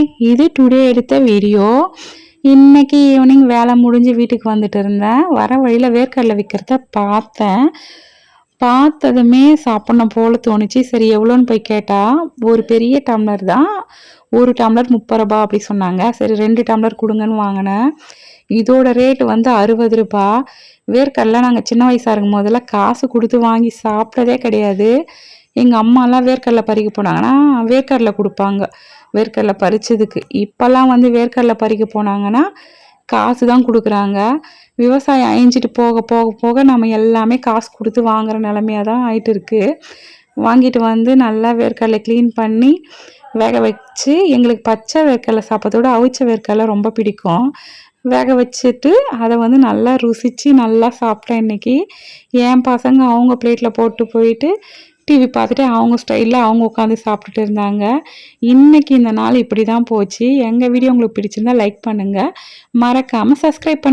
Hi இது today எடுத்த video இன்னைக்கு ஈவினிங் வேலை முடிஞ்சு வீட்டுக்கு வந்துட்டு இருந்தேன். வர வழியில் வேர்க்கடலை விற்கிறத பார்த்தேன். பார்த்ததுமே சாப்பிட்ணும் போல தோணுச்சு. சரி எவ்வளோன்னு போய் கேட்டால் ஒரு பெரிய டம்ளர் தான். ஒரு டம்ளர் முப்பது ரூபா அப்படி சொன்னாங்க. சரி ரெண்டு டம்ளர் கொடுங்கன்னு வாங்கினேன். இதோட ரேட்டு வந்து அறுபது ரூபா. வேர்க்கடலை நாங்கள் சின்ன வயசாக இருக்கும் போதெல்லாம் காசு கொடுத்து வாங்கி சாப்பிட்டதே கிடையாது. எங்கள் அம்மாலாம் வேர்க்கடலை பறிக்க போனாங்கன்னா வேர்க்கடலை கொடுப்பாங்க. வேர்க்கடலை பறிச்சதுக்கு. இப்போல்லாம் வந்து வேர்க்கடலை பறிக்க போனாங்கன்னா காசு தான் கொடுக்குறாங்க. விவசாயம் அழிஞ்சிட்டு போக போக போக நம்ம எல்லாமே காசு கொடுத்து வாங்குகிற நிலமையாக தான் ஆயிட்டு இருக்குது வாங்கிட்டு வந்து நல்லா வேர்க்கடலை க்ளீன் பண்ணி வேக வச்சு எங்களுக்கு பச்சை வேர்க்கடலை சாப்பிட்றதோட அவிச்ச வேர்க்கடலை ரொம்ப பிடிக்கும். வேக வச்சுட்டு அதை வந்து நல்லா ருசித்து நல்லா சாப்பிட்டேன் இன்றைக்கி என் பசங்க அவங்க பிளேட்டில் போட்டு போயிட்டு டிவி பார்த்துட்டு அவங்க ஸ்டைலில் அவங்க உட்காந்து சாப்பிட்டுட்டு இருந்தாங்க. இன்றைக்கி இந்த நாள் இப்படி தான் போச்சு. எங்கள் வீடியோ உங்களுக்கு பிடிச்சிருந்தா லைக் பண்ணுங்கள் மறக்காமல் சப்ஸ்கிரைப் பண்ணுங்கள்